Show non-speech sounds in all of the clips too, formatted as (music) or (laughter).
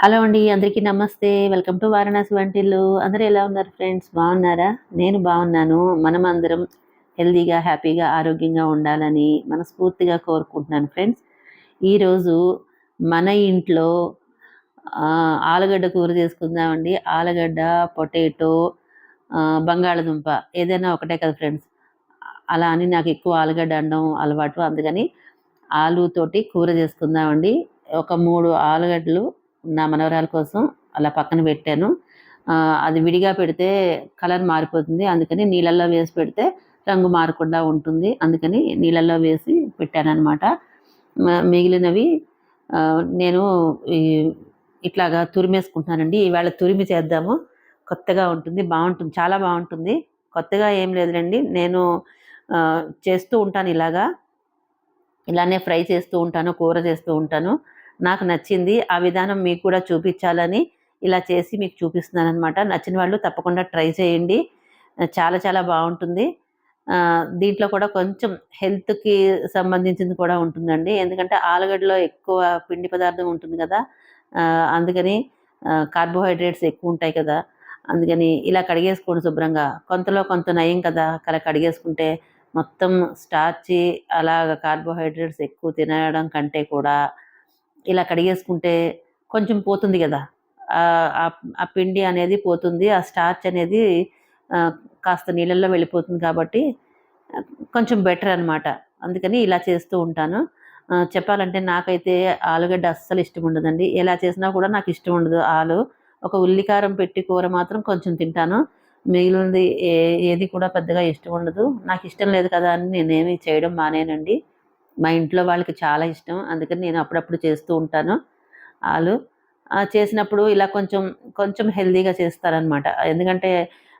Hello అండి అందరికీ నమస్తే. వెల్కమ్ టు వారణాసి వంటిల్లు. అందరూ ఎలా ఉన్నారు ఫ్రెండ్స్? బాగున్నారా? నేను బాగున్నాను. మనం అందరం హెల్తీగా హ్యాపీగా ఆరోగ్యంగా ఉండాలని మనస్ఫూర్తిగా కోరుకుంటున్నాను ఫ్రెండ్స్. ఈరోజు మన ఇంట్లో ఆలుగడ్డ కూర చేసుకుందామండి. ఆలుగడ్డ పొటాటో బంగాళదుంప ఏదైనా ఒకటే కదా ఫ్రెండ్స్. అలా అని నాకు ఎక్కువ ఆలుగడ్డ అనడం అలవాటు. అందుకని ఆలుతోటి కూర చేసుకుందామండి. ఒక మూడు ఆలుగడ్డలు నా మనవరాల కోసం అలా పక్కన పెట్టాను. అది విడిగా పెడితే కలర్ మారిపోతుంది. అందుకని నీళ్ళల్లో వేసి పెడితే రంగు మారకుండా ఉంటుంది. అందుకని నీళ్ళల్లో వేసి పెట్టానమాట మిగిలినవి నేను ఇట్లాగా తురిమేసుకుంటున్నానండి. ఈవేళ తురిమి చేద్దాము. కొత్తగా ఉంటుంది. బాగుంటుంది. చాలా బాగుంటుంది. కొత్తగా ఏం లేదులేండి. నేను చేస్తూ ఉంటాను ఇలాగా. ఇలానే ఫ్రై చేస్తూ ఉంటాను కూర చేస్తూ ఉంటాను. నాకు నచ్చింది ఆ విధానం మీకు కూడా చూపించాలని ఇలా చేసి మీకు చూపిస్తున్నాను అనమాట నచ్చిన వాళ్ళు తప్పకుండా ట్రై చేయండి. చాలా చాలా బాగుంటుంది. దీంట్లో కూడా కొంచెం హెల్త్కి సంబంధించింది కూడా ఉంటుందండి. ఎందుకంటే ఆలుగడ్డలో ఎక్కువ పిండి పదార్థం ఉంటుంది కదా అందుకని కార్బోహైడ్రేట్స్ ఎక్కువ ఉంటాయి కదా అందుకని ఇలా కడిగేసుకోండి శుభ్రంగా. కొంతలో కొంత నయం కదా అలా కడిగేసుకుంటే మొత్తం స్టార్చి అలాగ కార్బోహైడ్రేట్స్ ఎక్కువ తినడం కంటే కూడా ఇలా కడిగేసుకుంటే కొంచెం పోతుంది కదా. ఆ పిండి అనేది పోతుంది ఆ స్టార్చ్ అనేది కాస్త నీళ్ళల్లో వెళ్ళిపోతుంది కాబట్టి కొంచెం బెటర్ అనమాట అందుకని ఇలా చేస్తూ ఉంటాను. చెప్పాలంటే నాకైతే ఆలుగడ్డ అస్సలు ఇష్టం ఉండదండి. ఎలా చేసినా కూడా నాకు ఇష్టం ఉండదు ఆలు. ఒక ఉల్లికారం పెట్టి కూర మాత్రం కొంచెం తింటాను. మిగిలినది ఏ ఏది కూడా పెద్దగా ఇష్టం ఉండదు. నాకు ఇష్టం లేదు కదా అని నేనేమి చేయడం మానేనండి. మా ఇంట్లో వాళ్ళకి చాలా ఇష్టం. అందుకని నేను అప్పుడప్పుడు చేస్తూ ఉంటాను. వాళ్ళు చేసినప్పుడు ఇలా కొంచెం కొంచెం హెల్దీగా చేస్తారనమాట ఎందుకంటే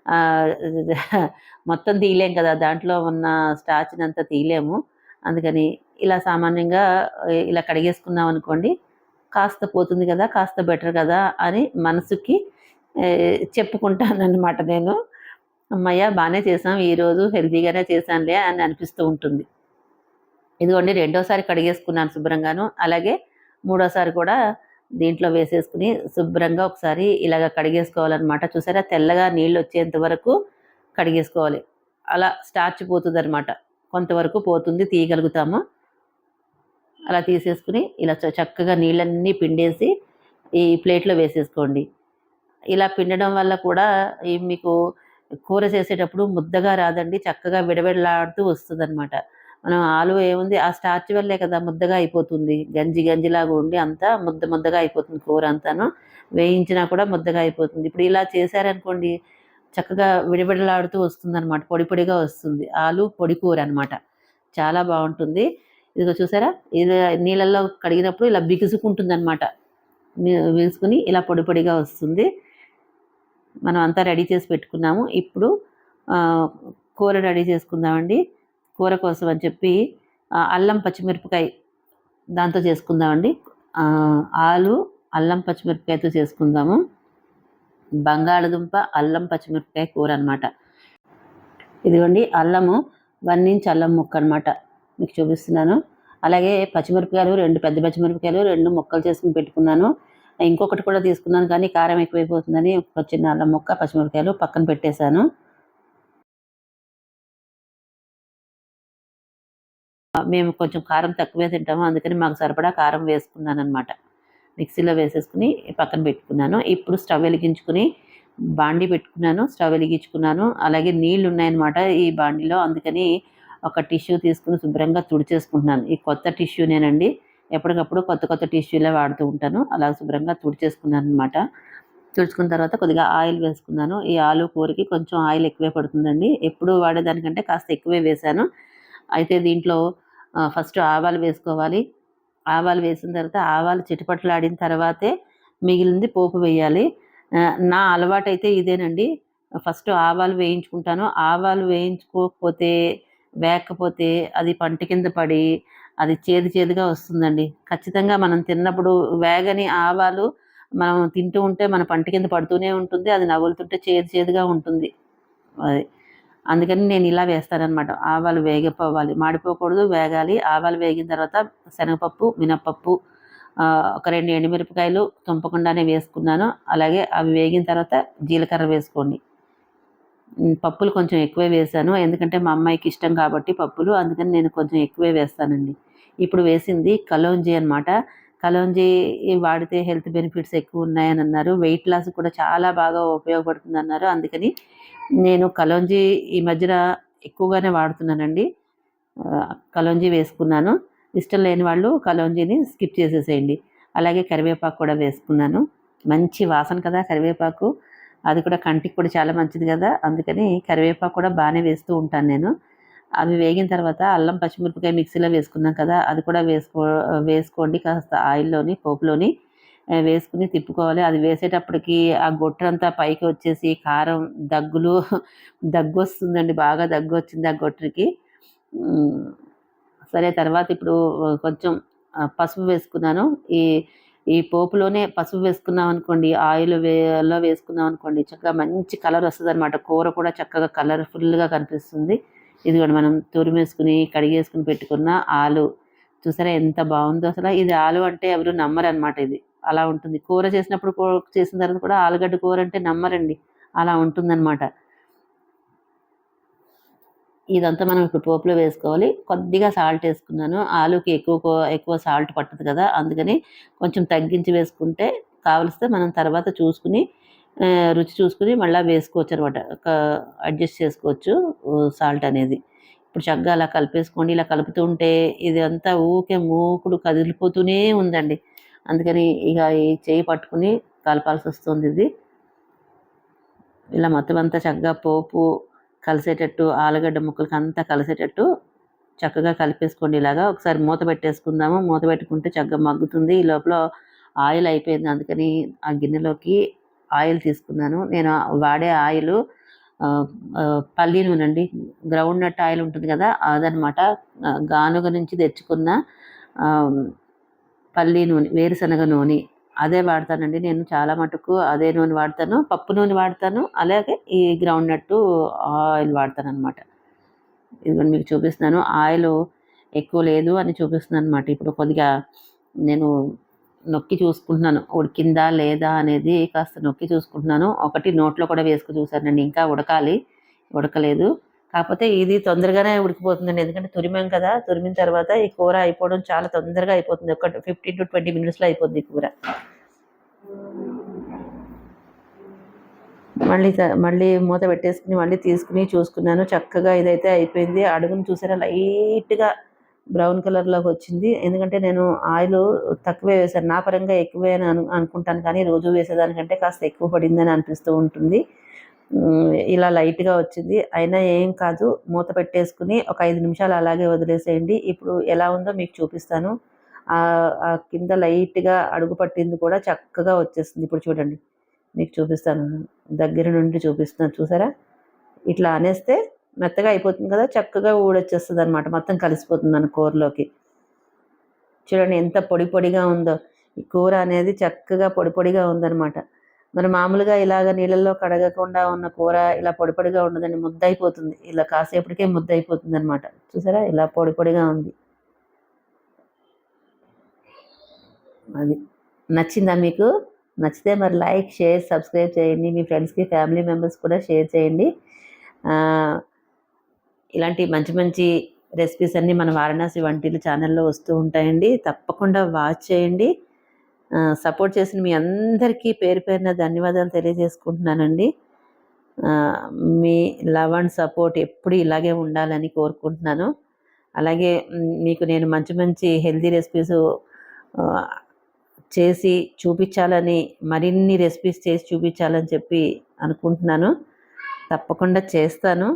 (laughs) మొత్తం తీయలేం కదా దాంట్లో ఉన్న స్టాచ్ని అంతా తీయలేము. అందుకని ఇలా సామాన్యంగా ఇలా కడిగేసుకున్నాం అనుకోండి కాస్త పోతుంది కదా కాస్త బెటర్ కదా అని మనసుకి చెప్పుకుంటాను అనమాట నేను. అమ్మయ్య బాగానే చేసాం ఈరోజు హెల్తీగానే చేశానులే అని అనిపిస్తూ ఉంటుంది. ఇదిగోండి రెండోసారి కడిగేసుకున్నాను శుభ్రంగాను. అలాగే మూడోసారి కూడా దీంట్లో వేసేసుకుని శుభ్రంగా ఒకసారి ఇలాగ కడిగేసుకోవాలన్నమాట. చూసారా తెల్లగా నీళ్ళు వచ్చేంత వరకు కడిగేసుకోవాలి. అలా స్టార్చ్ పోతుంది అనమాట కొంతవరకు పోతుంది తీయగలుగుతాము. అలా తీసేసుకుని ఇలా చక్కగా నీళ్ళన్నీ పిండేసి ఈ ప్లేట్లో వేసేసుకోండి. ఇలా పిండడం వల్ల కూడా మీకు కూర చేసేటప్పుడు ముద్దగా రాదండి చక్కగా విడవిడలాడుతూ వస్తుంది అనమాట మనం ఆలు ఏముంది? ఆ స్టార్చ్ వల్లే కదా ముద్దగా అయిపోతుంది. గంజి గంజిలాగా ఉండి అంతా ముద్ద ముద్దగా అయిపోతుంది కూర అంతాను. వేయించినా కూడా ముద్దగా అయిపోతుంది. ఇప్పుడు ఇలా చేశారనుకోండి చక్కగా విడివిడలాడుతూ వస్తుంది అనమాట పొడి పొడిగా వస్తుంది. ఆలు పొడి కూర అనమాట చాలా బాగుంటుంది. ఇదిగో చూసారా? ఇది నీళ్ళల్లో కడిగినప్పుడు ఇలా బిగుసుకుంటుంది అనమాట వేసుకుని ఇలా పొడి పొడిగా వస్తుంది. మనం అంతా రెడీ చేసి పెట్టుకున్నాము. ఇప్పుడు కూర రెడీ చేసుకుందామండి. కూర కోసం అని చెప్పి అల్లం పచ్చిమిరపకాయ దాంతో చేసుకుందామండి. ఆలు అల్లం పచ్చిమిరపకాయతో చేసుకుందాము. బంగాళదుంప అల్లం పచ్చిమిరపకాయ కూర అనమాట ఇదిగోండి అల్లము వన్ ఇంచ్ అల్లం ముక్క అనమాట మీకు చూపిస్తున్నాను. అలాగే పచ్చిమిరపకాయలు రెండు పెద్ద పచ్చిమిరపకాయలు రెండు ముక్కలు చేసుకుని పెట్టుకున్నాను. ఇంకొకటి కూడా తీసుకున్నాను కానీ కారం ఎక్కువైపోతుందని ఒక చిన్న అల్లం ముక్క పచ్చిమిరపకాయలు పక్కన పెట్టేశాను. మేము కొంచెం కారం తక్కువే తింటాము. అందుకని మాకు సరిపడా కారం వేసుకున్నాను అనమాట మిక్సీలో వేసేసుకుని పక్కన పెట్టుకున్నాను. ఇప్పుడు స్టవ్ వెలిగించుకుని బాండీ పెట్టుకున్నాను. స్టవ్ వెలిగించుకున్నాను. అలాగే నీళ్ళు ఉన్నాయన్నమాట ఈ బాండిలో. అందుకని ఒక టిష్యూ తీసుకుని శుభ్రంగా తుడిచేసుకుంటున్నాను. ఈ కొత్త టిష్యూనేనండి. ఎప్పటికప్పుడు కొత్త కొత్త టిష్యూలే వాడుతూ ఉంటాను. అలా శుభ్రంగా తుడిచేసుకున్నాను అనమాట తుడుచుకున్న తర్వాత కొద్దిగా ఆయిల్ వేసుకున్నాను. ఈ ఆలు కూరకి కొంచెం ఆయిల్ ఎక్కువే పడుతుందండి. ఎప్పుడు వాడేదానికంటే కాస్త ఎక్కువే వేశాను. అయితే దీంట్లో ఫస్ట్ ఆవాలు వేసుకోవాలి. ఆవాలు వేసిన తర్వాత ఆవాలు చిటపట్లాడిన తర్వాతే మిగిలింది పోపు వేయాలి. నా అలవాటు అయితే ఇదేనండి. ఫస్ట్ ఆవాలు వేయించుకుంటాను. ఆవాలు వేయించుకోకపోతే వేయకపోతే అది పంట కింద పడి అది చేదు చేదుగా వస్తుందండి. ఖచ్చితంగా మనం తిన్నప్పుడు వేగని ఆవాలు మనం తింటూ ఉంటే మన పంట కింద పడుతూనే ఉంటుంది. అది నవ్వులుతుంటే చేదు చేదుగా ఉంటుంది. అది అందుకని నేను ఇలా వేస్తానమాట ఆవాలు వేగిపోవాలి. మాడిపోకూడదు వేగాలి. ఆవాలు వేగిన తర్వాత శనగపప్పు మినప్పప్పు ఒక రెండు ఎండుమిరపకాయలు తుంపకుండానే వేసుకున్నాను. అలాగే అవి వేగిన తర్వాత జీలకర్ర వేసుకోండి. పప్పులు కొంచెం ఎక్కువే వేసాను. ఎందుకంటే మా అమ్మాయికి ఇష్టం కాబట్టి పప్పులు. అందుకని నేను కొంచెం ఎక్కువే వేస్తానండి. ఇప్పుడు వేసింది కలోంజీ అనమాట కలోంజీ వాడితే హెల్త్ బెనిఫిట్స్ ఎక్కువ ఉన్నాయని అన్నారు. వెయిట్ లాస్ కూడా చాలా బాగా ఉపయోగపడుతుంది అన్నారు అందుకని నేను కలోంజీ ఈ మధ్యన ఎక్కువగానే వాడుతున్నానండి. ఆ, కలోంజీ వేసుకున్నాను. ఇష్టం లేని వాళ్ళు కలోంజీని స్కిప్ చేసేసేయండి. అలాగే కరివేపాకు కూడా వేసుకున్నాను. మంచి వాసన కదా కరివేపాకు. అది కూడా కంటికి కూడా చాలా మంచిది కదా. అందుకని కరివేపాకు కూడా బాగానే వేస్తూ ఉంటాను నేను. అవి వేగిన తర్వాత అల్లం పచ్చిమిరపకాయ మిక్సీలో వేసుకున్నాం కదా అది కూడా వేసుకో వేసుకోండి. కాస్త ఆయిల్లోని పోపులోని వేసుకుని తిప్పుకోవాలి. అది వేసేటప్పటికి ఆ గొట్టంతా పైకి వచ్చేసి కారం దగ్గులు దగ్గు వస్తుందండి బాగా దగ్గు వచ్చింది ఆ గొట్టరికి. సరే తర్వాత ఇప్పుడు కొంచెం పసుపు వేసుకున్నాను. ఈ ఈ పోపులోనే పసుపు వేసుకున్నాం అనుకోండి ఆయిల్ వేలో వేసుకున్నాం అనుకోండి చక్కగా మంచి కలర్ వస్తుంది అనమాట కూర కూడా చక్కగా కలర్ఫుల్గా కనిపిస్తుంది. ఇదిగోండి మనం తురిమేసుకుని కడిగేసుకుని పెట్టుకున్న ఆలు. చూసారా ఎంత బాగుందో అసలు. ఇది ఆలు అంటే ఎవరు నమ్మరు అనమాట ఇది. అలా ఉంటుంది. కూర చేసినప్పుడు కూర చేసిన తర్వాత కూడా ఆలుగడ్డ కూర అంటే నమ్మరండి. అలా ఉంటుందన్నమాట. ఇదంతా మనం ఇప్పుడు పోపులో వేసుకోవాలి. కొద్దిగా సాల్ట్ వేసుకున్నాను. ఆలుకి ఎక్కువ కో- ఎక్కువ సాల్ట్ పట్టదు కదా. అందుకని కొంచెం తగ్గించి వేసుకుంటే కావలిస్తే మనం తర్వాత చూసుకుని రుచి చూసుకుని మళ్ళీ వేసుకోవచ్చు అనమాట అడ్జస్ట్ చేసుకోవచ్చు సాల్ట్ అనేది. ఇప్పుడు చక్కగా అలా కలిపేసుకోండి ఇలా కలుపుతూ ఉంటే ఇది అంతా ఊకే మూకుడు కదిలిపోతూనే ఉందండి. అందుకని ఇక ఈ చేయి పట్టుకుని కలపాల్సి వస్తుంది ఇది. ఇలా మొత్తం అంతా చక్కగా పోపు కలిసేటట్టు ఆలుగడ్డ ముక్కలకి అంతా కలిసేటట్టు చక్కగా కలిపేసుకోండి ఇలాగా. ఒకసారి మూత పెట్టేసుకుందాము. మూత పెట్టుకుంటే చక్కగా మగ్గుతుంది. ఈ లోపల ఆయిల్ అయిపోయింది. అందుకని ఆ గిన్నెలోకి ఆయిల్ తీసుకున్నాను. నేను వాడే ఆయిల్ పల్లి నూనె అండి గ్రౌండ్ నట్ ఆయిల్ ఉంటుంది కదా అదనమాట గానుగ నుంచి తెచ్చుకున్న పల్లి నూనె వేరుశనగ నూనె అదే వాడతానండి నేను చాలా మటుకు. అదే నూనె వాడతాను పప్పు నూనె వాడతాను అలాగే ఈ గ్రౌండ్ నట్టు ఆయిల్ వాడతాను అనమాట ఇదిగోండి మీకు చూపిస్తున్నాను. ఆయిల్ ఎక్కువ లేదు అని చూపిస్తున్నాను అనమాట ఇప్పుడు కొద్దిగా నేను నొక్కి చూసుకుంటున్నాను. ఉడికిందా లేదా అనేది కాస్త నొక్కి చూసుకుంటున్నాను. ఒకటి నోట్లో కూడా వేసుకు చూసానండి ఇంకా ఉడకాలి. ఉడకలేదు. కాకపోతే ఇది తొందరగానే ఉడికిపోతుందండి. ఎందుకంటే తురిమాం కదా. తురిమిన తర్వాత ఈ కూర అయిపోవడం చాలా తొందరగా అయిపోతుంది. ఒక ఫిఫ్టీన్ టు ట్వంటీ మినిట్స్లో అయిపోతుంది ఈ కూర. మళ్ళీ మళ్ళీ మూత పెట్టేసుకుని మళ్ళీ తీసుకుని చూసుకున్నాను. చక్కగా ఇదైతే అయిపోయింది. అడుగును చూసారా? లైట్గా బ్రౌన్ కలర్లోకి వచ్చింది. ఎందుకంటే నేను ఆయిల్ తక్కువే వేసాను నా పరంగా ఎక్కువే అని అను అనుకుంటాను కానీ రోజు వేసేదానికంటే కాస్త ఎక్కువ పడిందని అనిపిస్తూ ఉంటుంది. ఇలా లైట్గా వచ్చింది. అయినా ఏం కాదు. మూత పెట్టేసుకుని ఒక ఐదు నిమిషాలు అలాగే వదిలేసేయండి. ఇప్పుడు ఎలా ఉందో మీకు చూపిస్తాను. ఆ ఆ కింద లైట్గా అడుగు పట్టింది కూడా చక్కగా వచ్చేస్తుంది ఇప్పుడు చూడండి. మీకు చూపిస్తాను. దగ్గర నుండి చూపిస్తున్నాను. చూసారా? ఇట్లా అనేస్తే మెత్తగా అయిపోతుంది కదా చక్కగా ఊడొచ్చేస్తుంది అనమాట మొత్తం కలిసిపోతుంది మన కూరలోకి. చూడండి ఎంత పొడి పొడిగా ఉందో. ఈ కూర అనేది చక్కగా పొడి పొడిగా ఉందన్నమాట. మరి మామూలుగా ఇలాగ నీళ్ళల్లో కడగకుండా ఉన్న కూర ఇలా పొడి పొడిగా ఉండదండి ముద్ద అయిపోతుంది ఇలా కాసేపటికే ముద్ద అయిపోతుంది అనమాట చూసారా? ఇలా పొడి పొడిగా ఉంది. అది నచ్చిందా మీకు? నచ్చితే మరి లైక్ షేర్ సబ్స్క్రైబ్ చేయండి. మీ ఫ్రెండ్స్కి ఫ్యామిలీ మెంబర్స్ కూడా షేర్ చేయండి. ఇలాంటి మంచి మంచి రెసిపీస్ అన్నీ మన వారణాసి వంటిలు ఛానల్లో వస్తూ ఉంటాయండి. తప్పకుండా వాచ్ చేయండి. సపోర్ట్ చేసిన మీ అందరికీ పేరు పేరున ధన్యవాదాలు తెలియజేసుకుంటున్నానండి. మీ లవ్ అండ్ సపోర్ట్ ఎప్పుడు ఇలాగే ఉండాలని కోరుకుంటున్నాను. అలాగే మీకు నేను మంచి మంచి హెల్దీ రెసిపీస్ చేసి చూపించాలని మరిన్ని రెసిపీస్ చేసి చూపించాలని చెప్పి అనుకుంటున్నాను. తప్పకుండా చేస్తాను.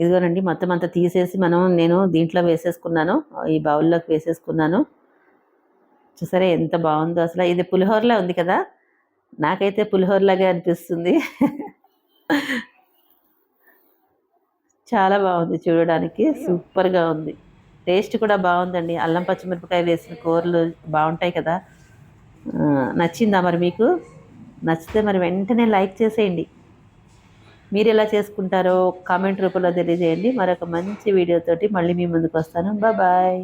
ఇదిగోనండి మొత్తం అంతా తీసేసి మనం నేను దీంట్లో వేసేసుకున్నాను. ఈ బౌల్లోకి వేసేసుకున్నాను. చూసారా ఎంత బాగుందో అసలు. ఇది పులిహోరలా ఉంది కదా? నాకైతే పులిహోరలాగే అనిపిస్తుంది. చాలా బాగుంది చూడడానికి. సూపర్గా ఉంది. టేస్ట్ కూడా బాగుందండి. అల్లం పచ్చిమిరపకాయ వేసిన కూరలు బాగుంటాయి కదా. నచ్చిందా మరి మీకు? నచ్చితే మరి వెంటనే లైక్ చేసేయండి. మీరు ఎలా చేసుకుంటారో కామెంట్ రూపంలో తెలియజేయండి. మరొక మంచి వీడియోతోటి మళ్ళీ మీ ముందుకు వస్తాను. బాయ్